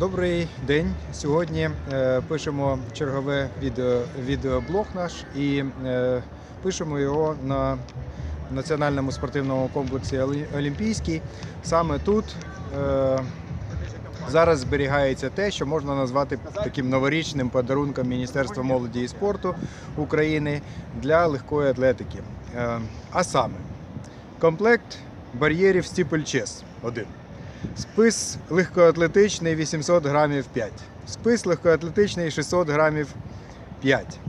Добрий день. Сьогодні е, пишемо чергове відео, відеоблог наш і е, пишемо його на національному спортивному комплексі «Олі- Олімпійський. Саме тут е, зараз зберігається те, що можна назвати таким новорічним подарунком Міністерства молоді і спорту України для легкої атлетики. А саме комплект бар'єрів Steeple один. Спис легкоатлетичний 800 грамів 5. Спис легкоатлетичний 600 грамів 5.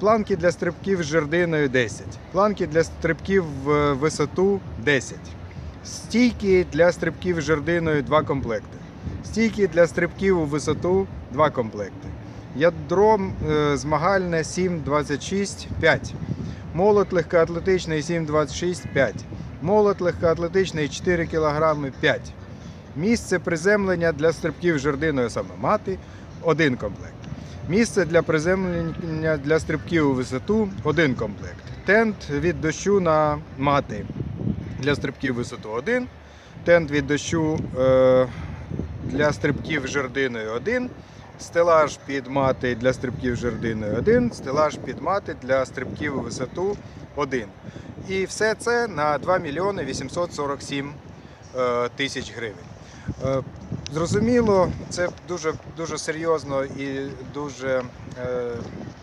Планки для стрибків з жердиною 10. Планки для стрибків в висоту 10. Стійки для стрибків з жердиною 2 комплекти. Стійки для стрибків у висоту 2 комплекти. Ядро е, змагальне 7,26 5. Молот легкоатлетичний 7,26 5. Молот легкоатлетичний 4 кг 5. Місце приземлення для стрибків жердиною самомати один комплект. Місце для приземлення для стрибків у висоту один комплект. Тент від дощу на мати для стрибків в висоту один. Тент від дощу е, для стрибків жердиною один. Стелаж під мати для стрибків жердиною один. Стелаж під мати для стрибків у висоту один. І все це на 2 мільйони 847 е, тисяч гривень. Е, Зрозуміло, це дуже, дуже серйозно і дуже, е,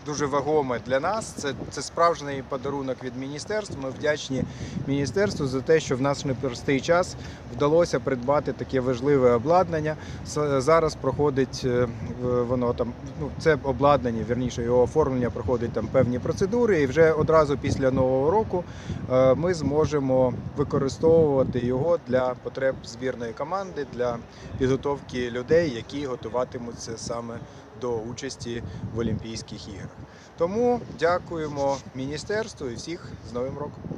дуже вагоме для нас. Це, це справжній подарунок від міністерства. Ми вдячні міністерству за те, що в наш непростий час вдалося придбати таке важливе обладнання. Зараз проходить е, воно там, ну це обладнання, вірніше його оформлення проходить там певні процедури, і вже одразу після нового року е, ми зможемо використовувати його для потреб збірної команди, для підготовки людей, які готуватимуться саме до участі в Олімпійських іграх. Тому дякуємо міністерству і всіх з Новим роком.